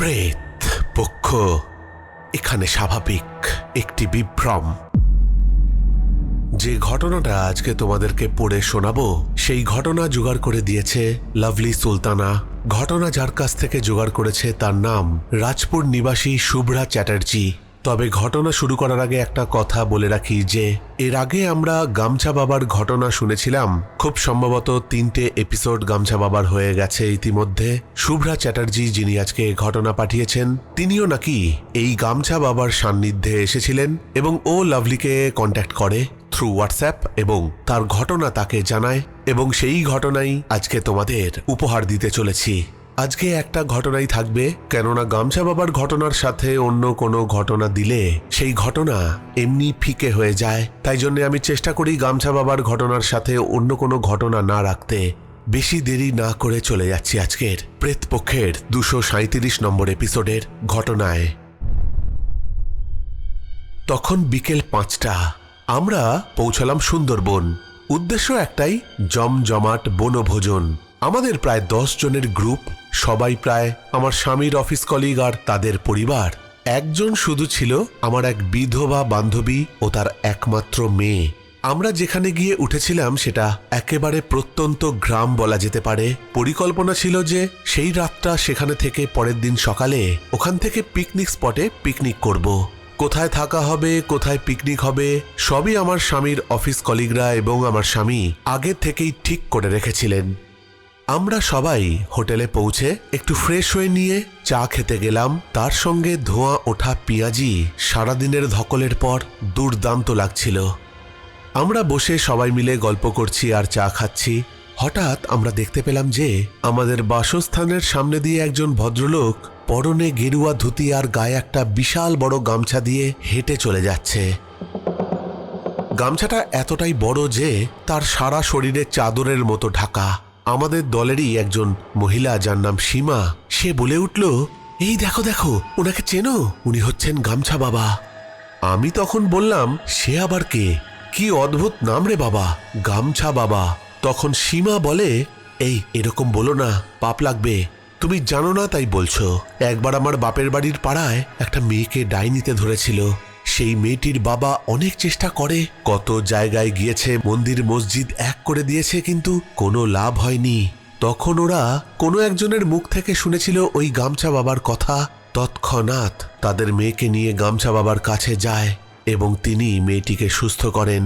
প্রেত পক্ষ, এখানে স্বাভাবিক একটি বিভ্রম। যে ঘটনাটা আজকে তোমাদেরকে পড়ে শোনাবো, সেই ঘটনা জোগাড় করে দিয়েছে লাভলি সুলতানা। ঘটনা যার কাছ থেকে জোগাড় করেছে তার নাম রাজপুর নিবাসী শুভ্রা চ্যাটার্জি। তবে ঘটনা শুরু করার আগে একটা কথা বলে রাখি যে, এর আগে আমরা গামছা বাবার ঘটনা শুনেছিলাম। খুব সম্ভবত তিনটে এপিসোড গামছা বাবার হয়ে গেছে ইতিমধ্যে। শুভ্রা চ্যাটার্জি যিনি আজকে ঘটনা পাঠিয়েছেন, তিনিও নাকি এই গামছা বাবার সান্নিধ্যে এসেছিলেন এবং ও লাভলিকে কন্ট্যাক্ট করে থ্রু হোয়াটসঅ্যাপ এবং তার ঘটনা তাকে জানায় এবং সেই ঘটনাই আজকে তোমাদের উপহার দিতে চলেছি। আজকে একটা ঘটনাই থাকবে, কেননা গামছা বাবার ঘটনার সাথে অন্য কোনো ঘটনা দিলে সেই ঘটনা এমনি ফিকে হয়ে যায়। তাই জন্য আমি চেষ্টা করি গামছা বাবার ঘটনার সাথে অন্য কোনো ঘটনা না রাখতে। বেশি দেরি না করে চলে যাচ্ছি আজকের প্রেতপক্ষের দুশো সাঁত্রিশ নম্বর এপিসোডের ঘটনায়। তখন বিকেল পাঁচটা, আমরা পৌঁছলাম সুন্দরবন। উদ্দেশ্য একটাই, জমজমাট বনভোজন। আমাদের প্রায় দশ জনের গ্রুপ, সবাই প্রায় আমার স্বামীর অফিস কলিগ আর তাদের পরিবার। একজন শুধু ছিল আমার এক বিধবা বান্ধবী ও তার একমাত্র মেয়ে। আমরা যেখানে গিয়ে উঠেছিলাম সেটা একেবারে প্রত্যন্ত গ্রাম বলা যেতে পারে। পরিকল্পনা ছিল যে সেই রাতটা সেখানে থেকে পরের দিন সকালে ওখান থেকে পিকনিক স্পটে পিকনিক করব। কোথায় থাকা হবে, কোথায় পিকনিক হবে, সবই আমার স্বামীর অফিস কলিগরা এবং আমার স্বামী আগে থেকেই ঠিক করে রেখেছিলেন। আমরা সবাই হোটেলে পৌঁছে একটু ফ্রেশ হয়ে নিয়ে চা খেতে গেলাম। তার সঙ্গে ধোঁয়া ওঠা পেঁয়াজি সারাদিনের ধকলের পর দুর্দান্ত লাগছিল। আমরা বসে সবাই মিলে গল্প করছি আর চা খাচ্ছি। হঠাৎ আমরা দেখতে পেলাম যে আমাদের বাসস্থানের সামনে দিয়ে একজন ভদ্রলোক পরনে গেরুয়া ধুতি আর গায়ে একটা বিশাল বড় গামছা দিয়ে হেঁটে চলে যাচ্ছে। গামছাটা এতটাই বড় যে তার সারা শরীরে চাদরের মতো ঢাকা। আমাদের দলেরই একজন মহিলা যার নাম সীমা, সে বলে উঠল, এই দেখো দেখো, ওনাকে চেনো, উনি হচ্ছেন গামছা বাবা। আমি তখন বললাম, সে আবার কে? কি অদ্ভুত নাম রে বাবা, গামছা বাবা। তখন সীমা বলে, এই, এরকম বলো না, পাপ লাগবে। তুমি জানো না তাই বলছো। একবার আমার বাপের বাড়ির পাড়ায় একটা মেয়েকে ডাইনিতে ধরেছিল। সেই মেয়েটির বাবা অনেক চেষ্টা করে, কত জায়গায় গিয়েছে, মন্দির, মসজিদ এক করে দিয়েছে, কিন্তু কোনো লাভ হয়নি। তখন ওরা কোনো একজনের মুখ থেকে শুনেছিল ওই গামছা বাবার কথা। তৎক্ষণাৎ তাদের মেয়েকে নিয়ে গামছা বাবার কাছে যায় এবং তিনি মেয়েটিকে সুস্থ করেন।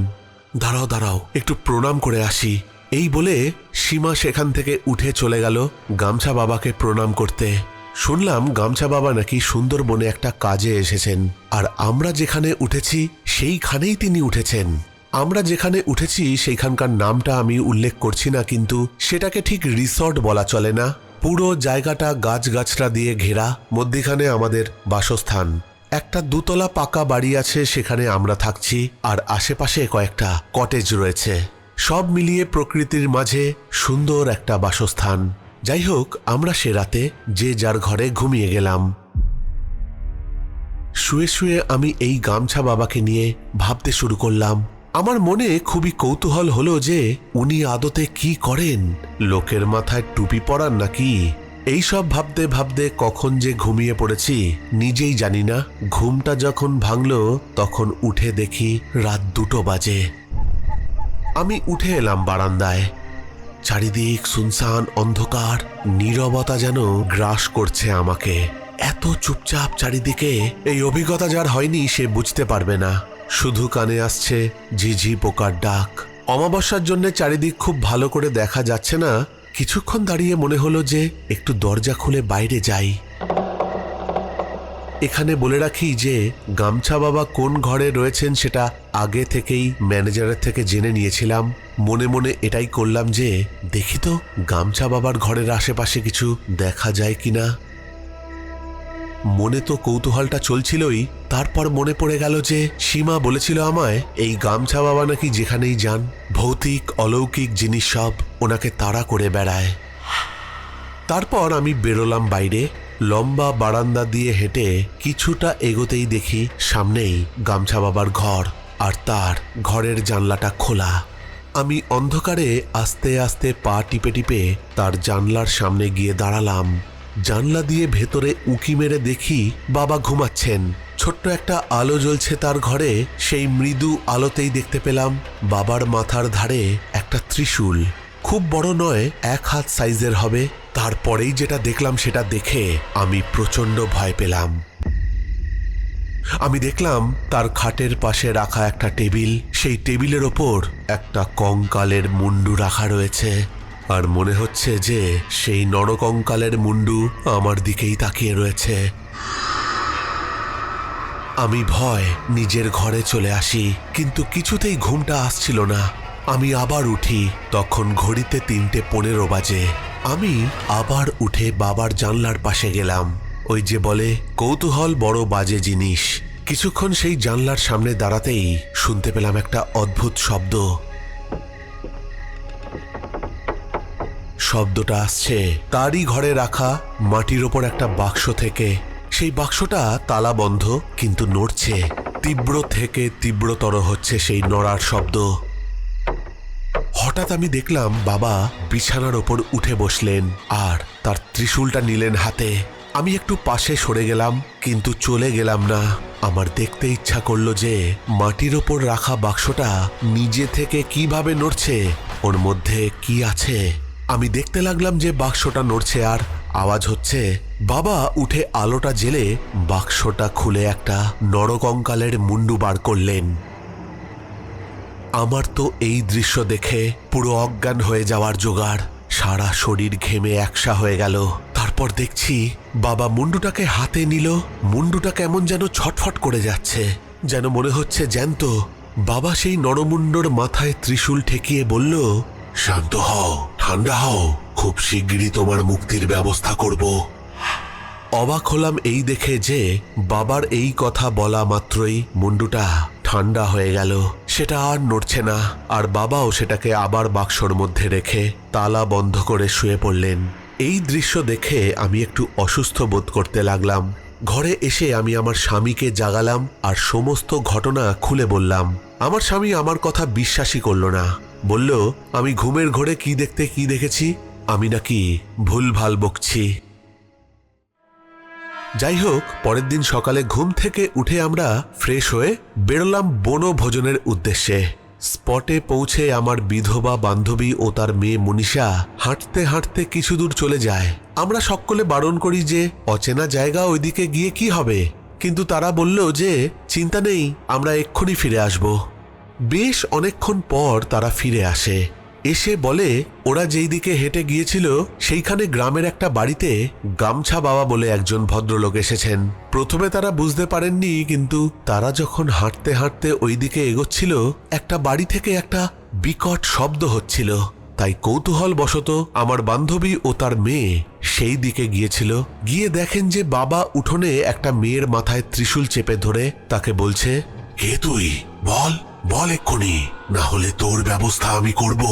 দাঁড়াও দাঁড়াও, একটু প্রণাম করে আসি। এই বলে সীমা সেখান থেকে উঠে চলে গেল গামছা বাবাকে প্রণাম করতে। শুনলাম গামছা বাবা নাকি সুন্দরবনে একটা কাজে এসেছেন। আর আমরা যেখানে উঠেছি, সেইখানেই তিনি উঠেছেন। আমরা যেখানে উঠেছি, সেইখানকার নামটা আমি উল্লেখ করছি না, কিন্তু সেটাকে ঠিক রিসর্ট বলা চলে না। পুরো জায়গাটা গাছগাছরা দিয়ে ঘেরা, মধ্যিখানে আমাদের বাসস্থান। একটা দুতলা পাকা বাড়ি আছে, সেখানে আমরা থাকছি, আর আশেপাশে কয়েকটা কটেজ রয়েছে। সব মিলিয়ে প্রকৃতির মাঝে সুন্দর একটা বাসস্থান। যাই হোক আমরা সে রাতে যে যার ঘরে ঘুমিয়ে গেলাম। শুয়ে শুয়ে আমি এই গামছা বাবাকে নিয়ে ভাবতে শুরু করলাম। আমার মনে খুবই কৌতূহল হলো যে উনি আদতে কি করেন? লোকের মাথায় টুপি পরান নাকি? এইসব ভাবতে ভাবতে কখন যে ঘুমিয়ে পড়েছি, নিজেই জানি না। ঘুমটা যখন ভাঙল, তখন উঠে দেখি রাত দুটো বাজে। আমি উঠে এলাম বারান্দায়। চারিদিক সুনসান অন্ধকার, নীরবতা যেন গ্রাস করছে আমাকে। এত চুপচাপ চারিদিকে এই অভিজ্ঞতা যার হয়নি সে বুঝতে পারবে না। শুধু কানে আসছে ঝিঝি পোকার ডাক। অমাবস্যার জন্য চারিদিক খুব ভালো করে দেখা যাচ্ছে না। কিছুক্ষণ দাঁড়িয়ে মনে হলো যে একটু দরজা খুলে বাইরে যাই। এখানে বলে রাখি যে গামছা বাবা কোন ঘরে রয়েছেন সেটা আগে থেকেই ম্যানেজারের থেকে জেনে নিয়েছিলাম। মনে মনে এটাই করলাম যে, দেখি তো গামছা বাবার ঘরের আশেপাশে কিছু দেখা যায় কিনা। মনে তো কৌতূহলটা চলছিলই, তারপর মনে পড়ে গেল যে, সীমা বলেছিল আমায়, এই গামছা বাবা নাকি যেখানেই যান, ভৌতিক, অলৌকিক জিনিস সব ওনাকে তাড়া করে বেড়ায়। তারপর আমি বেরোলাম বাইরে, লম্বা বারান্দা দিয়ে হেঁটে কিছুটা এগোতেই দেখি সামনেই গামছা বাবার ঘর, আর তার ঘরের জানলাটা খোলা। আমি অন্ধকারে আস্তে আস্তে পা টিপে টিপে তার জানলার সামনে গিয়ে দাঁড়ালাম। জানলা দিয়ে ভেতরে উকি মেরে দেখি বাবা ঘুমাচ্ছেন। ছোট্ট একটা আলো জ্বলছে তার ঘরে, সেই মৃদু আলোতেই দেখতে পেলাম বাবার মাথার ধারে একটা ত্রিশূল। খুব বড় নয়, এক হাত সাইজের হবে। তারপরেই যেটা দেখলাম সেটা দেখে আমি প্রচণ্ড ভয় পেলাম। আমি দেখলাম তার খাটের পাশে রাখা একটা টেবিল। সেই টেবিলের ওপর একটা কঙ্কালের মুন্ডু রাখা রয়েছে। আর মনে হচ্ছে যে সেই নরকঙ্কালের মুন্ডু আমার দিকেই তাকিয়ে রয়েছে। আমি ভয় নিজের ঘরে চলে আসি, কিন্তু কিছুতেই ঘুমটা আসছিল না। আমি আবার উঠি, তখন ঘড়িতে তিনটে পনেরো বাজে। আমি আবার উঠে বাবার জানলার পাশে গেলাম। ওই যে বলে, কৌতূহল বড় বাজে জিনিস। কিছুক্ষণ সেই জানলার সামনে দাঁড়াতেই শুনতে পেলাম একটা অদ্ভুত শব্দ। শব্দটা আসছে তারই ঘরে রাখা মাটির ওপর একটা বাক্স থেকে। সেই বাক্সটা তালা বন্ধ, কিন্তু নড়ছে। তীব্র থেকে তীব্রতর হচ্ছে সেই নড়ার শব্দ। হঠাৎ আমি দেখলাম বাবা বিছানার ওপর উঠে বসলেন, আর তার ত্রিশূলটা নিলেন হাতে। আমি একটু পাশে সরে গেলাম, কিন্তু চলে গেলাম না। আমার দেখতে ইচ্ছা করল যে মাটির ওপর রাখা বাক্সটা নিজে থেকে কীভাবে নড়ছে, ওর মধ্যে কি আছে। আমি দেখতে লাগলাম যে বাক্সটা নড়ছে আর আওয়াজ হচ্ছে, বাবা, উঠে আলোটা জেলে বাক্সটা খুলে একটা নরকঙ্কালের মুন্ডু বার করলেন। আমার তো এই দৃশ্য দেখে পুরো অজ্ঞান হয়ে যাওয়ার জোগাড়, সারা শরীর ঘেমে একসা হয়ে গেল। তারপর দেখছি বাবা মুন্ডুটাকে হাতে নিল। মুন্ডুটা কেমন যেন ছটফট করে যাচ্ছে। যেন মনে হচ্ছে জ্যান্ত। বাবা সেই নরমুন্ডর মাথায় ত্রিশূল ঠেকিয়ে বলল, শান্ত হও, ঠান্ডা হও। খুব শিগগিরই তোমার মুক্তির ব্যবস্থা করব। অবাক হলাম এই দেখে যে বাবার এই কথা বলা মাত্রই মুন্ডুটা ঠান্ডা হয়ে গেল। সেটা আর নড়ছে না। আর বাবাও সেটাকে আবার বাক্সর মধ্যে রেখে তালা বন্ধ করে শুয়ে পড়লেন। এই দৃশ্য দেখে আমি একটু অসুস্থ বোধ করতে লাগলাম। ঘরে এসে আমি আমার স্বামীকে জাগালাম আর সমস্ত ঘটনা খুলে বললাম। আমার স্বামী আমার কথা বিশ্বাসই করল না। বলল, আমি ঘুমের ঘরে কি দেখতে কি দেখেছি? আমি নাকি ভুলভাল বকছি। যাই হোক, পরের দিন সকালে ঘুম থেকে উঠে আমরা ফ্রেশ হয়ে বেরোলাম বনভোজনের উদ্দেশ্যে। স্পটে পৌঁছে আমার বিধবা বান্ধবী ও তার মেয়ে মনীষা হাঁটতে হাঁটতে কিছু দূর চলে যায়। আমরা সকলে বারণ করি যে, অচেনা জায়গা ওইদিকে গিয়ে কি হবে? কিন্তু তারা বলল যে, চিন্তা নেই, আমরা এক্ষুনি ফিরে আসব। বেশ অনেকক্ষণ পর তারা ফিরে আসে। এসে বলে, ওরা যেই দিকে হেঁটে গিয়েছিল, সেইখানে গ্রামের একটা বাড়িতে গামছা বাবা বলে একজন ভদ্রলোক এসেছেন। প্রথমে তারা বুঝতে পারেননি, কিন্তু তারা যখন হাঁটতে হাঁটতে ওই দিকে এগোচ্ছিল, একটা বাড়ি থেকে একটা বিকট শব্দ হচ্ছিল। তাই কৌতূহল বশত আমার বান্ধবী ও তার মেয়ে সেই দিকে গিয়েছিল। গিয়ে দেখেন যে বাবা উঠোনে একটা মেয়ের মাথায় ত্রিশূল চেপে ধরে, তাকে বলছে, কে তুই? বল। বল এক্ষুনি, না হলে তোর ব্যবস্থা আমি করব।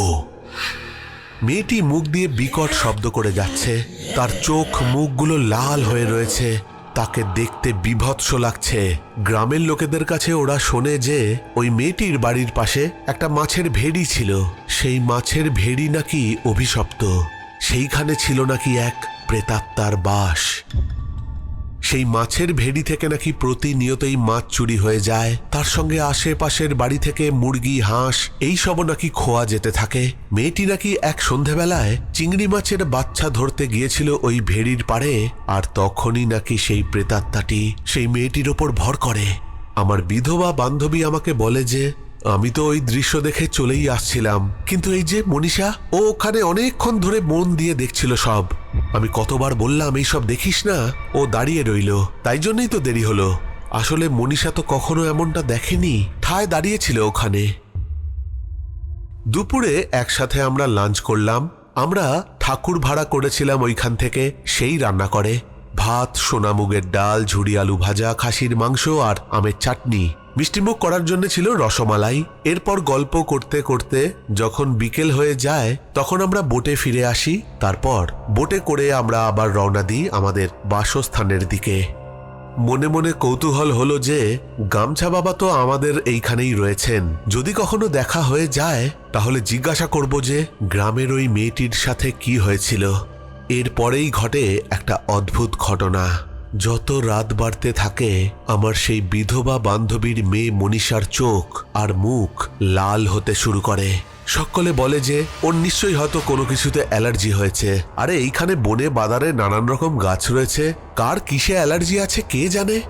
মেয়েটি মুখ দিয়ে বিকট শব্দ করে যাচ্ছে, তার চোখ মুখগুলো লাল হয়ে রয়েছে, তাকে দেখতে বিভৎস লাগছে। গ্রামের লোকেদের কাছে ওরা শোনে যে, ওই মেয়েটির বাড়ির পাশে একটা মাছের ভেড়ি ছিল। সেই মাছের ভেড়ি নাকি অভিশপ্ত, সেইখানে ছিল নাকি এক প্রেতাত্মার বাস। সেই মাছের ভেড়ি থেকে নাকি প্রতিনিয়তই মাছ চুরি হয়ে যায়। তার সঙ্গে আশেপাশের বাড়ি থেকে মুরগি, হাঁস, এই সব নাকি খোয়া যেতে থাকে। মেয়েটি নাকি এক সন্ধেবেলায় চিংড়ি মাছের বাচ্চা ধরতে গিয়েছিল ওই ভেড়ির পাড়ে, আর তখনই নাকি সেই প্রেতাত্মাটি সেই মেয়েটির ওপর ভর করে। আমার বিধবা বান্ধবী আমাকে বলে যে আমি তো ওই দৃশ্য দেখে চলেই আসছিলাম। কিন্তু এই যে মনীষা, ও ওখানে অনেকক্ষণ ধরে মন দিয়ে দেখছিল সব। আমি কতবার বললাম, এই সব দেখিস না? ও দাঁড়িয়ে রইল। তাই জন্যই তো দেরি হলো। আসলে মনীষা তো কখনো এমনটা দেখেনি, ঠায় দাঁড়িয়েছিল ওখানে। দুপুরে একসাথে আমরা লাঞ্চ করলাম। আমরা ঠাকুর ভাড়া করেছিলাম ওইখান থেকে, সেই রান্না করে। ভাত, সোনামুগের ডাল, ঝুড়ি আলু ভাজা, খাসির মাংস আর আমের চাটনি। মিষ্টিমুখ করার জন্য ছিল রসমালাই। এরপর গল্প করতে করতে যখন বিকেল হয়ে যায়, তখন আমরা বোটে ফিরে আসি। তারপর বোটে করে আমরা আবার রওনা দিই আমাদের বাসস্থানের দিকে। মনে মনে কৌতূহল হলো যে, গামছা বাবা তো আমাদের এইখানেই রয়েছেন। যদি কখনো দেখা হয়ে যায়, তাহলে জিজ্ঞাসা করব যে, গ্রামের ওই মেয়েটির সাথে কি হয়েছিল। এরপরেই ঘটে একটা অদ্ভুত ঘটনা। যত রাত বাড়তে থাকে, আমার সেই বিধবা বান্ধবীর মেয়ে মনীষার চোখ আর মুখ লাল হতে শুরু করে। সকলে বলে যে, ওর নিশ্চয়ই হয়তো কোনো কিছুতে অ্যালার্জি হয়েছে। আরে, এইখানে বনে বাদারে নানান রকম গাছ রয়েছে। কার কিসে অ্যালার্জি আছে, কে জানে?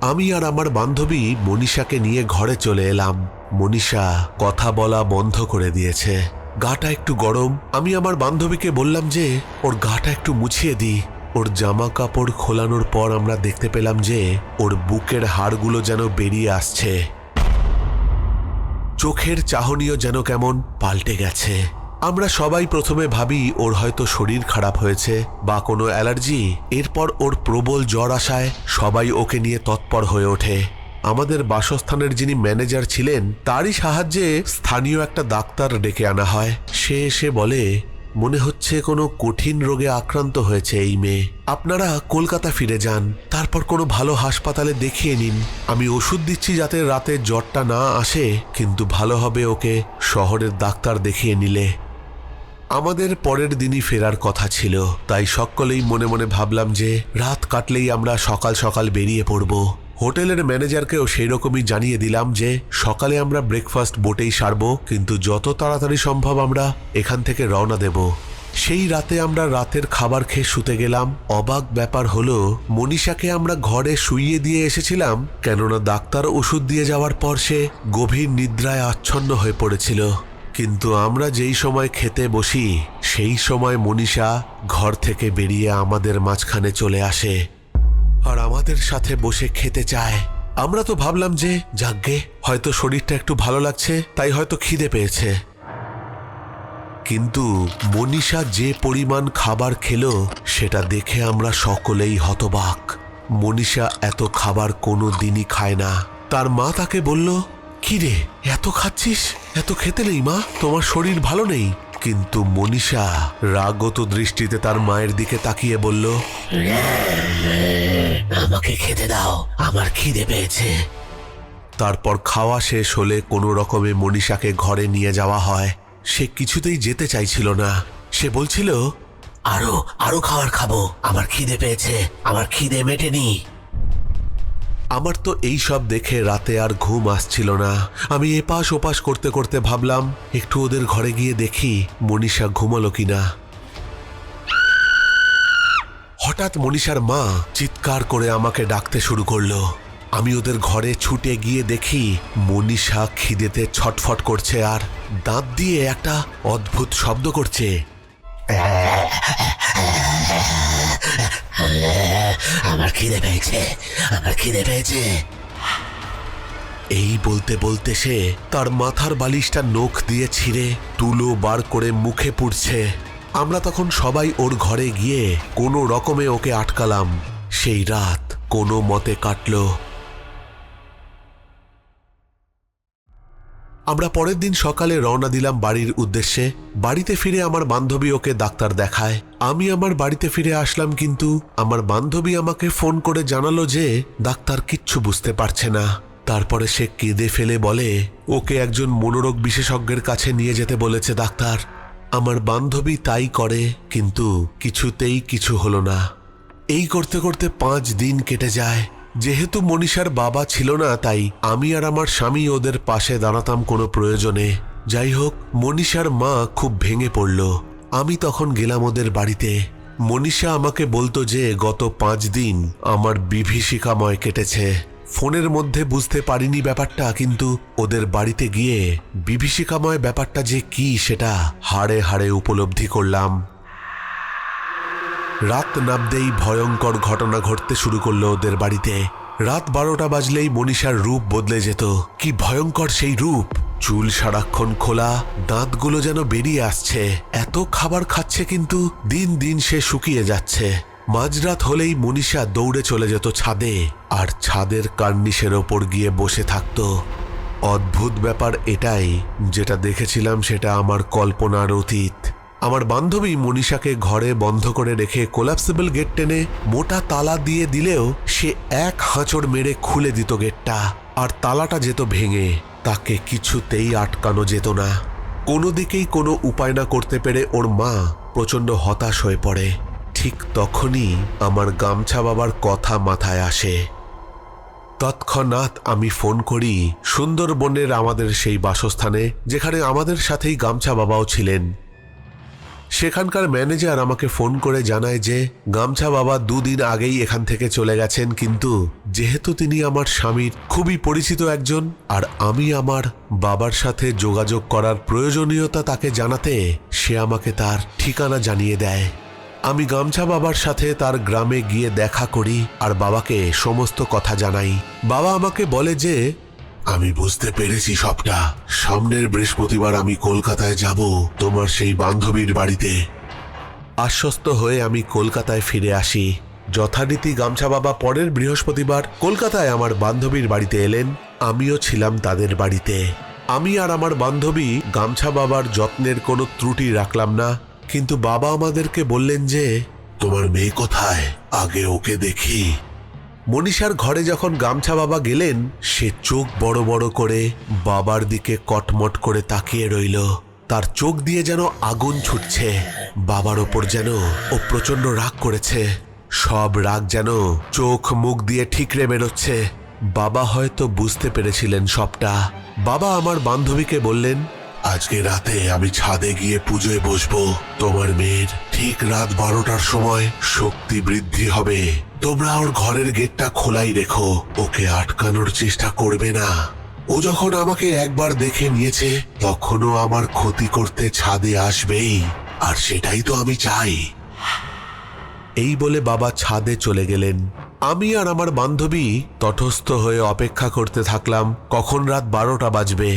আমি আর আমার বান্ধবী মনীষাকে নিয়ে ঘরে চলে এলাম। মনীষা কথা বলা বন্ধ করে দিয়েছে। গাটা একটু গরম। আমি আমার বান্ধবীকে বললাম যে, ওর গাটা একটু মুছিয়ে দিই। ওর জামা কাপড় খোলানোর পর আমরা দেখতে পেলাম যে ওর বুকের হাড়গুলো যেন বেরিয়ে আসছে। চোখের চাহনিও যেন কেমন পাল্টে গেছে। আমরা সবাই প্রথমে ভাবি ওর হয়তো শরীর খারাপ হয়েছে বা কোনো অ্যালার্জি। এরপর ওর প্রবল জ্বর আসায় সবাই ওকে নিয়ে তৎপর হয়ে ওঠে। আমাদের বাসস্থানের যিনি ম্যানেজার ছিলেন, তারই সাহায্যে স্থানীয় একটা ডাক্তার ডেকে আনা হয়। সে এসে বলে মনে হচ্ছে কোনো কঠিন রোগে আক্রান্ত হয়েছে এই মেয়ে। আপনারা কলকাতা ফিরে যান, তারপর কোনো ভালো হাসপাতালে দেখিয়ে নিন। আমি ওষুধ দিচ্ছি যাতে রাতে জ্বরটা না আসে, কিন্তু ভালো হবে ওকে শহরের ডাক্তার দেখিয়ে নিলে। আমাদের পরের দিনই ফেরার কথা ছিল, তাই সকলেই মনে মনে ভাবলাম যে রাত কাটলেই আমরা সকাল সকাল বেরিয়ে পড়ব। হোটেলের ম্যানেজারকেও সেই রকমই জানিয়ে দিলাম যে, সকালে আমরা ব্রেকফাস্ট বোটেই সারব, কিন্তু যত তাড়াতাড়ি সম্ভব আমরা এখান থেকে রওনা দেব। সেই রাতে আমরা রাতের খাবার খেয়ে শুতে গেলাম। অবাক ব্যাপার হলো, মনীষাকে আমরা ঘরে শুইয়ে দিয়ে এসেছিলাম, কেননা ডাক্তার ওষুধ দিয়ে যাওয়ার পর সে গভীর নিদ্রায় আচ্ছন্ন হয়ে পড়েছিল। কিন্তু আমরা যেই সময় খেতে বসি, সেই সময় মনীষা ঘর থেকে বেরিয়ে আমাদের মাঝখানে চলে আসে। আর আমাদের সাথে বসে খেতে চায়। আমরা তো ভাবলাম যে যাগ্গে হয়তো শরীরটা একটু ভালো লাগছে, তাই হয়তো খিদে পেয়েছে। কিন্তু মনীষা যে পরিমাণ খাবার খেলো, সেটা দেখে আমরা সকলেই হতবাক। মনীষা এত খাবার কোনো দিনই খায় না। তার মা তাকে বলল কি রে এত খাচ্ছিস? এত খেতে নেই মা? তোমার শরীর ভালো নেই? কিন্তু মনীষা রাগত দৃষ্টিতে তার মায়ের দিকে তাকিয়ে বলল আমাকে খেতে দাও আমার খিদে পেয়েছে। তারপর খাওয়া শেষ হলে কোনো রকমে মনীষাকে ঘরে নিয়ে যাওয়া হয়। সে কিছুতেই যেতে চাইছিল না। সে বলছিল আরও আরও খাবার খাব আমার খিদে পেয়েছে আমার খিদে মেটেনি। আমার তো এই সব দেখে রাতে আর ঘুম আসছিল না। আমি এপাশ ওপাশ করতে করতে ভাবলাম, একটু ওদের ঘরে গিয়ে দেখি মনীষা ঘুমালো কিনা। হঠাৎ মনীষার মা চিৎকার করে আমাকে ডাকতে শুরু করল। আমি ওদের ঘরে ছুটে গিয়ে দেখি মনীষা খিদেতে ছটফট করছে আর দাঁত দিয়ে একটা অদ্ভুত শব্দ করছে। আমার খিদে পেয়েছে, আমার খিদে পেয়েছে। এই বলতে বলতে সে তার মাথার বালিশটা নখ দিয়ে ছিঁড়ে তুলো বার করে মুখে পুড়ছে। আমরা তখন সবাই ওর ঘরে গিয়ে কোনো রকমে ওকে আটকালাম। সেই রাত কোনো মতে কাটলো। আমরা পরের দিন সকালে রওনা দিলাম বাড়ির উদ্দেশ্যে। বাড়িতে ফিরে আমার বান্ধবী ওকে ডাক্তার দেখায়। আমি আমার বাড়িতে ফিরে আসলাম কিন্তু আমার বান্ধবী আমাকে ফোন করে জানালো যে ডাক্তার কিচ্ছু বুঝতে পারছে না। তারপরে সে কেঁদে ফেলে বলে, ওকে একজন মনোরোগ বিশেষজ্ঞের কাছে নিয়ে যেতে বলেছে ডাক্তার। আমার বান্ধবী তাই করে, কিন্তু কিছুতেই কিছু হলো না। এই করতে করতে পাঁচ দিন কেটে যায়। যেহেতু মনীষার বাবা ছিল না, তাই আমি আর আমার স্বামী ওদের পাশে দাঁড়াতাম কোনো প্রয়োজনে। যাই হোক, মনীষার মা খুব ভেঙে পড়ল। আমি তখন গেলাম ওদের বাড়িতে। মনীষা আমাকে বলতো যে, গত পাঁচ দিন আমার বিভীষিকাময় কেটেছে। ফোনের মধ্যে বুঝতে পারিনি ব্যাপারটা, কিন্তু ওদের বাড়িতে গিয়ে বিভীষিকাময় ব্যাপারটা যে কি, সেটা হাড়ে হাড়ে উপলব্ধি করলাম। রাত নামতেই ভয়ঙ্কর ঘটনা ঘটতে শুরু করল ওদের বাড়িতে। রাত বারোটা বাজলেই মনীষার রূপ বদলে যেত। কি ভয়ঙ্কর সেই রূপ! চুল সারাক্ষণ খোলা, দাঁতগুলো যেন বেরিয়ে আসছে। এত খাবার খাচ্ছে কিন্তু দিন দিন সে শুকিয়ে যাচ্ছে। মাঝরাত হলেই মনীষা দৌড়ে চলে যেত ছাদে, আর ছাদের কার্নিশের ওপর গিয়ে বসে থাকতো। অদ্ভুত ব্যাপার এটাই, যেটা দেখেছিলাম সেটা আমার কল্পনার অতীত। আমার বান্ধবী মনীষাকে ঘরে বন্ধ করে রেখে কোলাপসিবল গেট টেনে মোটা তালা দিয়ে দিলেও সে এক হাঁচড় মেরে খুলে দিত গেটটা, আর তালাটা যেত ভেঙে। তাকে কিছুতেই আটকানো যেত না। কোনো দিকেই কোনো উপায় না করতে পেরে ওর মা প্রচণ্ড হতাশ হয়ে পড়ে। ঠিক তখনই আমার গামছা বাবার কথা মাথায় আসে। তৎক্ষণাৎ আমি ফোন করি সুন্দরবনের আমাদের সেই বাসস্থানে, যেখানে আমাদের সাথেই গামছা বাবাও ছিলেন। সেখানকার ম্যানেজার আমাকে ফোন করে জানায় যে, গামছা বাবা দুদিন আগেই এখান থেকে চলে গেছেন, কিন্তু যেহেতু তিনি আমার স্বামীর খুবই পরিচিত একজন, আর আমি আমার বাবার সাথে যোগাযোগ করার প্রয়োজনীয়তা তাকে জানাতে সে আমাকে তার ঠিকানা জানিয়ে দেয়। আমি গামছা বাবার সাথে তার গ্রামে গিয়ে দেখা করি আর বাবাকে সমস্ত কথা জানাই। বাবা আমাকে বলে যে আমি বুঝতে পেরেছি সবটা। সামনের বৃহস্পতিবার আমি কলকাতায় যাব, তোমার সেই বান্ধবীর বাড়িতে। আশ্বস্ত হয়ে আমি কলকাতায় ফিরে আসি। যথারীতি গামছা বাবা পরের বৃহস্পতিবার কলকাতায় আমার বান্ধবীর বাড়িতে এলেন, আমিও ছিলাম তাদের বাড়িতে। আমি আর আমার বান্ধবী গামছা বাবার যত্নের কোনো ত্রুটি রাখলাম না, কিন্তু বাবা আমাদেরকে বললেন যে, তোমার মেয়ে কোথায়? আগে ওকে দেখি। মনীষার ঘরে যখন গামছা বাবা গেলেন, সে চোখ বড় বড় করে বাবার দিকে কটমট করে তাকিয়ে রইল। তার চোখ দিয়ে যেন আগুন ছুটছে, বাবার ওপর যেন ও প্রচণ্ড রাগ করেছে। সব রাগ যেন চোখ মুখ দিয়ে ঠিকরে বেরোচ্ছে। বাবা হয়তো বুঝতে পেরেছিলেন সবটা। বাবা আমার বান্ধবীকে বললেন, আজকে রাতে আমি ছাদে গিয়ে পুজোয় বসবো। তোমার মেয়ের ঠিক রাত বারোটার সময় শক্তি বৃদ্ধি হবে। তোমরা ওর ঘরের গেটটা খোলাই রেখো, ওকে আটকানোর চেষ্টা করবে না। ও যখন আমাকে একবার দেখে নিয়েছে, তখনও আমার ক্ষতি করতে ছাদে আসবেই, আর সেটাই তো আমি চাই। এই বলে বাবা ছাদে চলে গেলেন। আমি আর আমার বান্ধবী তটস্থ হয়ে অপেক্ষা করতে থাকলাম, কখন রাত বারোটা বাজবে।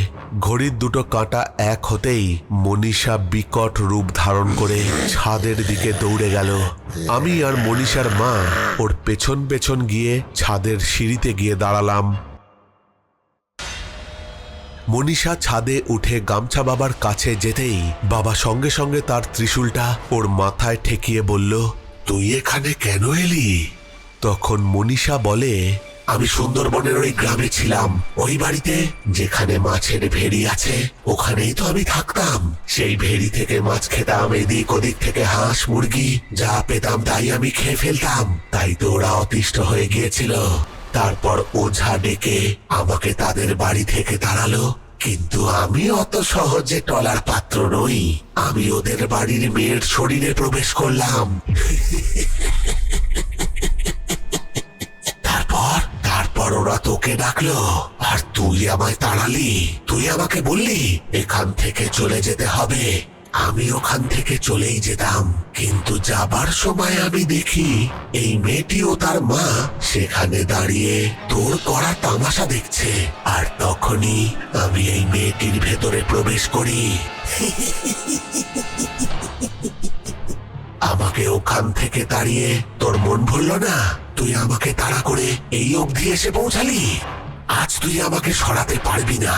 ঘড়ির দুটো কাঁটা এক হতেই মনীষা বিকট রূপ ধারণ করে ছাদের দিকে দৌড়ে গেল। আমি আর মনীষার মা ওর পেছন পেছন গিয়ে ছাদের সিঁড়িতে গিয়ে দাঁড়ালাম। মনীষা ছাদে উঠে গামছা বাবার কাছে যেতেই বাবা সঙ্গে সঙ্গে তার ত্রিশূলটা ওর মাথায় ঠেকিয়ে বলল, তুই এখানে কেন এলি? তখন মনীষা বলে, আমি সুন্দরবনের ওই গ্রামে ছিলাম। ওই বাড়িতে যেখানে মাছের ভেড়ি আছে, ওখানেই তো আমি থাকতাম। সেই ভেড়ি থেকে মাছ খেতাম এদিক ওদিক থেকে হাঁস, মুরগি, যা পেতাম তাই আমি খেয়ে ফেলতাম। তাই তো ওরা অতিষ্ঠ হয়ে গিয়েছিল। তারপর ওঝা ডেকে আমাকে তাদের বাড়ি থেকে তাড়ালো। কিন্তু আমি অত সহজে টলার পাত্র নই। আমি ওদের বাড়ির মেয়ের শরীরে প্রবেশ করলাম। ওরা তোকে ডাকলো, আর তুই আমায় তাড়ালি। তুই আমাকে বললি, এখান থেকে চলে যেতে হবে। আমি ওখান থেকে চলেই যেতাম। কিন্তু যাবার সময় আমি দেখি, এই মেয়েটি ও তার মা সেখানে দাঁড়িয়ে তোর করা তামাশা দেখছে। আর তখনই আমি এই মেয়েটির ভেতরে প্রবেশ করি। আমাকে ওখান থেকে তাড়িয়ে, তোর মন ভরল না? তুই আমাকে তাড়া করে এই অবধি এসে পৌঁছালি? আজ তুই আমাকে সরাতে পারবি না।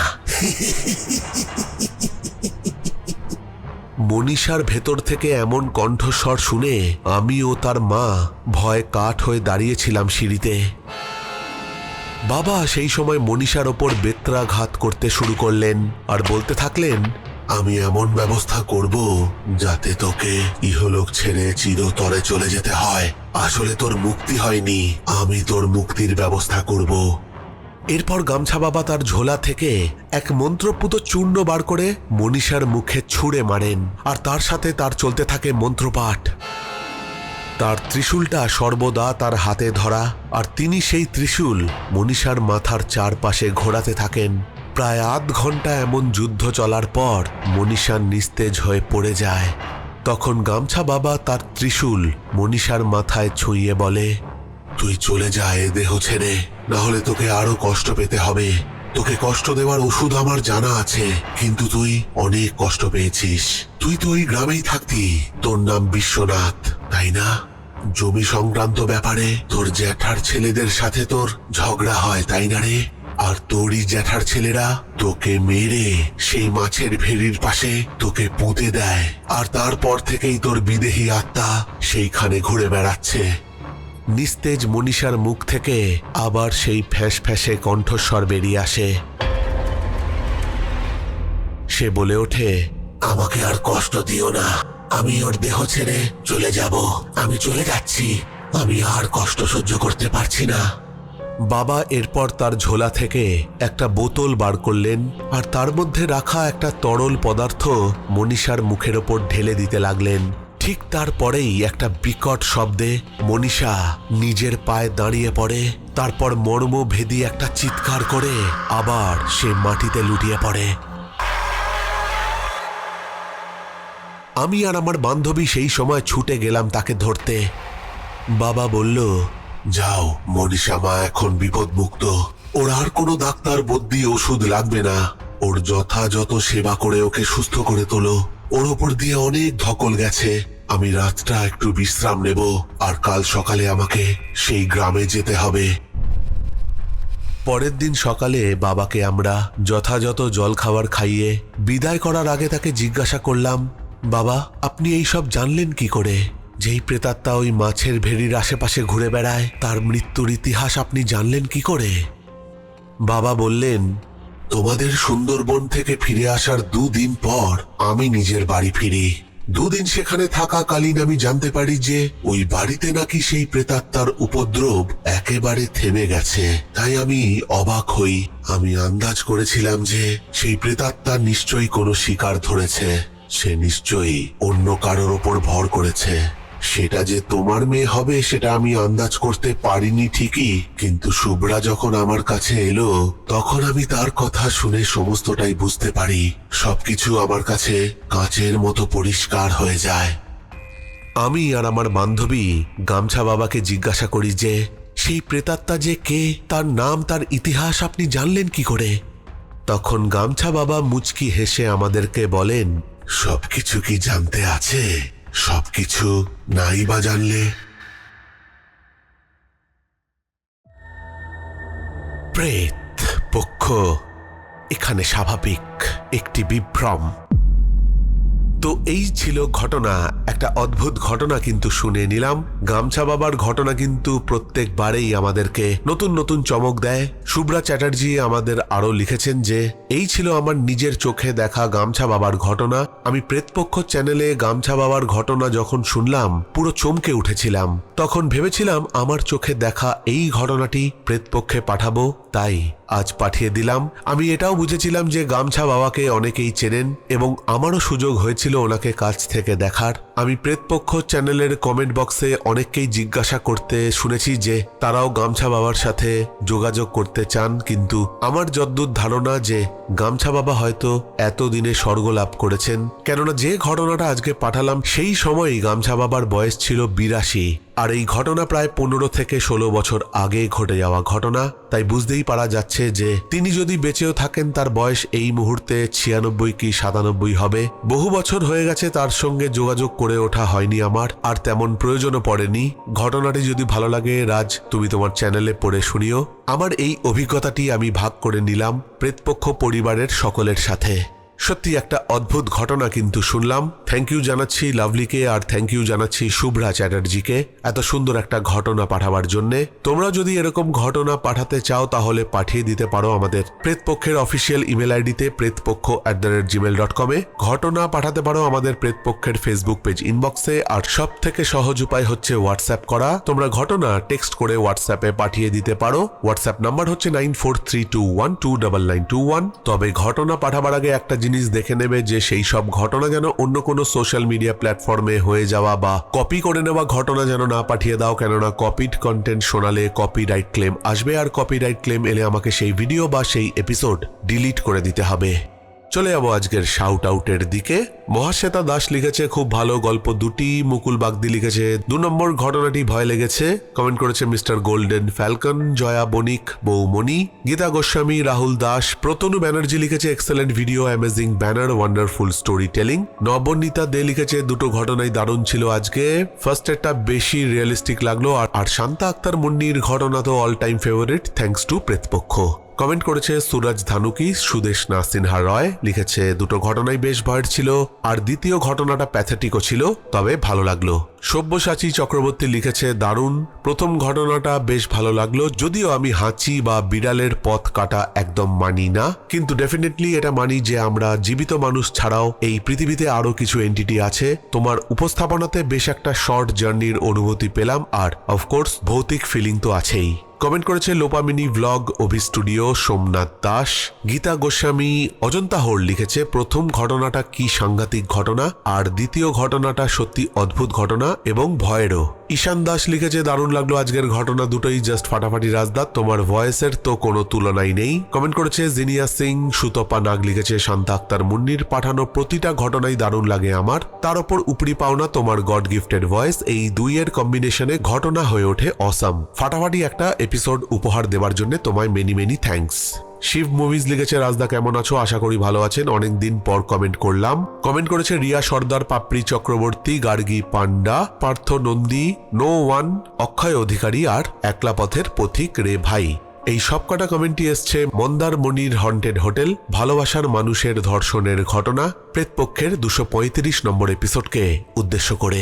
মনীষার ভেতর থেকে এমন কণ্ঠস্বর শুনে আমি ও তার মা ভয় কাঠ হয়ে দাঁড়িয়েছিলাম সিঁড়িতে। বাবা সেই সময় মনীষার ওপর বেত্রাঘাত করতে শুরু করলেন আর বলতে থাকলেন আমি এমন ব্যবস্থা করব যাতে তোকে ইহলোক ছেড়ে চিরতরে চলে যেতে হয়। আসলে তোর মুক্তি হয়নি। আমি তোর মুক্তির ব্যবস্থা করব। এরপর গামছা বাবা তার ঝোলা থেকে এক মন্ত্রপুত চূর্ণ বার করে মনীষার মুখে ছুঁড়ে মারেন, আর তার সাথে তার চলতে থাকে মন্ত্রপাঠ। তার ত্রিশূলটা সর্বদা তার হাতে ধরা, আর তিনি সেই ত্রিশূল মনীষার মাথার চারপাশে ঘোরাতে থাকেন। প্রায় আধ ঘণ্টা এমন যুদ্ধ চলার পর মনীষা নিস্তেজ হয়ে পড়ে যায়। তখন গামছা বাবা তার ত্রিশূল মনীষার মাথায় ছুঁয়ে বলে, তুই চলে যা এ দেহ ছেড়ে না হলে তোকে আরও কষ্ট পেতে হবে। তোকে কষ্ট দেওয়ার ওষুধ আমার জানা আছে, কিন্তু তুই অনেক কষ্ট পেয়েছিস। তুই তো ওই গ্রামেই থাকতি, তোর নাম বিশ্বনাথ, তাই না? জমি সংক্রান্ত ব্যাপারে তোর জ্যাঠার ছেলেদের সাথে তোর ঝগড়া হয়, তাই না রে? আর তোরই জ্যাঠার ছেলেরা তোকে মেরে সেই মাছের ভেড়ির পাশে তোকে পুঁতে দেয়। আর তারপর থেকেই তোর বিদেহী আত্মা সেইখানে ঘুরে বেড়াচ্ছে। নিস্তেজ মনীষার মুখ থেকে আবার সেই ফ্যাঁস ফ্যাঁসে কণ্ঠস্বর বেরিয়ে আসে। সে বলে ওঠে, আমাকে আর কষ্ট দিও না। আমি ওর দেহ ছেড়ে চলে যাব। আমি চলে যাচ্ছি। আমি আর কষ্ট সহ্য করতে পারছি না। বাবা এরপর তার ঝোলা থেকে একটা বোতল বার করলেন আর তার মধ্যে রাখা একটা তরল পদার্থ মনীষার মুখের ওপর ঢেলে দিতে লাগলেন। ঠিক তারপরেই একটা বিকট শব্দে মনীষা নিজের পায়ে দাঁড়িয়ে পড়ে, তারপর মর্ম ভেদি একটা চিৎকার করে আবার সে মাটিতে লুটিয়ে পড়ে। আমি আর আমার বান্ধবী সেই সময় ছুটে গেলাম তাকে ধরতে। বাবা বলল যাও মনীষা মা এখন বিপদমুক্ত। ওর আর কোনো ডাক্তার বদ্যি ওষুধ লাগবে না। ওর যথাযথ সেবা করে ওকে সুস্থ করে তোলো। ওর ওপর দিয়ে অনেক ধকল গেছে। আমি রাতটা একটু বিশ্রাম নেব, আর কাল সকালে আমাকে সেই গ্রামে যেতে হবে। পরের দিন সকালে বাবাকে আমরা যথাযথ জল খাবার খাইয়ে বিদায় করার আগে তাকে জিজ্ঞাসা করলাম, বাবা, আপনি এই সব জানলেন কি করে? যেই প্রেতাত্মা ওই মাছের ভেড়ির আশেপাশে ঘুরে বেড়ায়, তার মৃত্যুর ইতিহাস আপনি জানলেন কি করে? বাবা বললেন, তোমাদের সুন্দরবন থেকে ফিরে আসার দুদিন পর আমি নিজের বাড়ি ফিরি। দুদিন সেখানে থাকাকালীন আমি জানতে পারি যে ওই বাড়িতে নাকি সেই প্রেতাত্মার উপদ্রব একেবারে থেমে গেছে। তাই আমি অবাক হই। আমি আন্দাজ করেছিলাম যে সেই প্রেতাত্মা নিশ্চয়ই কোনো শিকার ধরেছে। সে নিশ্চয়ই অন্য কারোর ওপর ভর করেছে। সেটা যে তোমার মেয়ে হবে, সেটা আমি আন্দাজ করতে পারিনি ঠিকই। কিন্তু শুভ্রা যখন আমার কাছে এলো, তখন আমি তার কথা শুনে সমস্তটাই বুঝতে পারি। সবকিছু আমার কাছে কাঁচের মতো পরিষ্কার হয়ে যায়। আমি আর আমার বান্ধবী গামছা বাবাকে জিজ্ঞাসা করি যে, সেই প্রেতাত্মা যে কে? তার নাম, তার ইতিহাস আপনি জানলেন কি করে? তখন গামছা বাবা মুচকি হেসে আমাদেরকে বলেন, সবকিছু কি জানতে আছে? সবকিছু নাই বা জানলে? প্রেত পক্ষ এখানে স্বাভাবিক একটি বিভ্রম। তো এই ছিল ঘটনা। একটা অদ্ভুত ঘটনা কিন্তু শুনে নিলাম। গামছা বাবার ঘটনা কিন্তু প্রত্যেকবারেই আমাদেরকে নতুন নতুন চমক দেয়। শুভ্রা চ্যাটার্জি আমাদের আরও লিখেছেন যে, এই ছিল আমার নিজের চোখে দেখা গামছা বাবার ঘটনা। আমি প্রেতপক্ষ চ্যানেলে গামছা বাবার ঘটনা যখন শুনলাম, পুরো চমকে উঠেছিলাম। তখন ভেবেছিলাম, আমার চোখে দেখা এই ঘটনাটি প্রেতপক্ষে পাঠাবো, তাই। আজ পাঠিয়ে দিলাম। আমি এটাও বুঝেছিলাম যে গামছা বাবাকে অনেকেই চেনেন এবং আমারও সুযোগ হয়েছিল ওনাকে কাছ থেকে দেখার। আমি প্রেতপক্ষ চ্যানেলের কমেন্ট বক্সে অনেককেই জিজ্ঞাসা করতে শুনেছি যে তারাও গামছা বাবার সাথে যোগাযোগ করতে চান, কিন্তু আমার যদ্দূর ধারণা যে গামছা বাবা হয়তো এতদিনে স্বর্গ লাভ করেছেন। কেননা যে ঘটনাটা আজকে পাঠালাম, সেই সময়ই গামছা বাবার বয়স ছিল বিরাশি। আর এই ঘটনা প্রায় পনেরো থেকে ষোলো বছর আগে ঘটে যাওয়া ঘটনা, তাই বুঝতেই পারা যাচ্ছে যে তিনি যদি বেঁচেও থাকেন, তার বয়স এই মুহূর্তে ছিয়ানব্বই কি সাতানব্বই হবে। বহু বছর হয়ে গেছে তার সঙ্গে যোগাযোগ করে ওঠা হয়নি আমার, আর তেমন প্রয়োজনও পড়েনি। ঘটনাটি যদি ভালো লাগে, রাজ, তুমি তোমার চ্যানেলে পড়ে শুনিও। আমার এই অভিজ্ঞতাটি আমি ভাগ করে নিলাম, প্রেতপক্ষ পরিবারের সকলের সাথে। সত্যি একটা অদ্ভুত ঘটনা কিন্তু শুনলাম। থ্যাংক ইউ জানাচ্ছি লাভলিকে আর থ্যাংক ইউ জানাচ্ছি শুভ্রা চ্যাটার্জিকে। এত সুন্দর একটা ঘটনা পাঠাবার জন্য। তোমরা যদি এরকম ঘটনা পাঠাতে চাও তাহলে পাঠিয়ে দিতে পারো আমাদের প্রেতপক্ষের অফিসিয়াল ইমেল আইডিতে Pretpokkho at the rate Gmail dot কমে ঘটনা পাঠাতে পারো আমাদের প্রেতপক্ষের ফেসবুক পেজ ইনবক্সে আর সব থেকে সহজ উপায় হচ্ছে হোয়াটসঅ্যাপ করা। তোমরা ঘটনা টেক্সট করে হোয়াটসঅ্যাপে পাঠিয়ে দিতে পারো। হোয়াটসঅ্যাপ নাম্বার হচ্ছে nine four three two one two double nine two one তবে ঘটনা পাঠাবার আগে একটা জিনিস দেখে নেবে যে সেই সব ঘটনা যেন অন্য কোনো সোশ্যাল মিডিয়া প্ল্যাটফর্মে হয়ে যাওয়া বা কপি করে নেওয়া ঘটনা যেন না পাঠিয়ে দাও, কেননা কপিড কন্টেন্ট শোনালে কপিরাইট ক্লেম আসবে, আর কপিরাইট ক্লেম এলে আমাকে সেই ভিডিও বা সেই এপিসোড ডিলিট করে দিতে হবে। চলে যাব আজকের শাউট আউটের দিকে। মহাশ্বেতা দাস লিখেছে, খুব ভালো গল্প দুটি। মুকুল বাগদি লিখেছে, দু নম্বর ঘটনাটি ভয় লেগেছে। কমেন্ট করেছে mister golden falcon Joya Banik, Boumoni. Gita Goswami, Rahul Das, Pratanu Banerjee লিখেছে excellent video amazing banner wonderful story telling Nabanita De লিখেছে, দুটো ঘটনাই দারুণ ছিল আজকে। ফার্স্ট একটা বেশি রিয়েলিস্টিক লাগল। আর শান্তা আক্তার মুন্নির ঘটনা তো all time favourite thanks to Pretpokkho. Comment করেছে সুরাজ ধানুকি সুদেশনা সিনহা রয়। লিখেছে, দুটো ঘটনাই বেশ ভয়ের ছিল, আর দ্বিতীয় ঘটনাটা প্যাথেটিকও ছিল, তবে ভালো লাগল। সব্যসাচী চক্রবর্তী লিখেছে, দারুণ। প্রথম ঘটনাটা বেশ ভালো লাগল, যদিও আমি হাঁচি বা বিড়ালের পথ কাটা একদম মানি না, কিন্তু ডেফিনেটলি এটা মানি যে আমরা জীবিত মানুষ ছাড়াও এই পৃথিবীতে আরও কিছু এন্টিটি আছে। তোমার উপস্থাপনাতে বেশ একটা শর্ট জার্নির অনুভূতি পেলাম, আর অফকোর্স ভৌতিক ফিলিং তো আছেই। কমেন্ট করেছে লোপামিনি ভ্লগ অভি স্টুডিও সোমনাথ দাস গীতা গোস্বামী অজন্তা হোর লিখেছে, প্রথম ঘটনাটা কি সাংঘাতিক ঘটনা? আর দ্বিতীয় ঘটনাটা সত্যি অদ্ভুত ঘটনা এবং ভয়েরও? ঈশান দাস লিখেছে, দারুণ লাগল আজকের ঘটনা দুটোই জাস্ট ফাটাফাটি রাজদা। তোমার ভয়েসের তো কোনো তুলনাই নেই। কমেন্ট করেছে, জিনিয়া সিং, সুতপা নাগ লিখেছে, শান্তা আক্তার মুন্নির পাঠানো প্রতিটা ঘটনাই দারুণ লাগে আমার। তার ওপর উপরি পাওনা তোমার গড গিফটেড ভয়েস। এই দুইয়ের কম্বিনেশনে ঘটনা হয়ে ওঠে অসাম ফাটাফাটি একটা এপিসোড উপহার দেওয়ার জন্য তোমায় many many thanks Shiv movies লিখেছে, রাজদা কেমন আছো? আশা করি ভালো আছেন। অনেক দিন পর কমেন্ট করলাম। কমেন্ট করেছে, রিয়া সর্দার, পাপড়ি চক্রবর্তী, গার্গী পান্ডা পার্থ নন্দী নো ওয়ান অক্ষয় অধিকারী আর একলা পথের পথিক রে ভাই। এই সবকটা কমেন্টই এসছে মন্দার মনির হন্টেড হোটেল ভালোবাসার মানুষের ধর্ষণের ঘটনা, প্রেতপক্ষের দুশো নম্বর এপিসোডকে উদ্দেশ্য করে।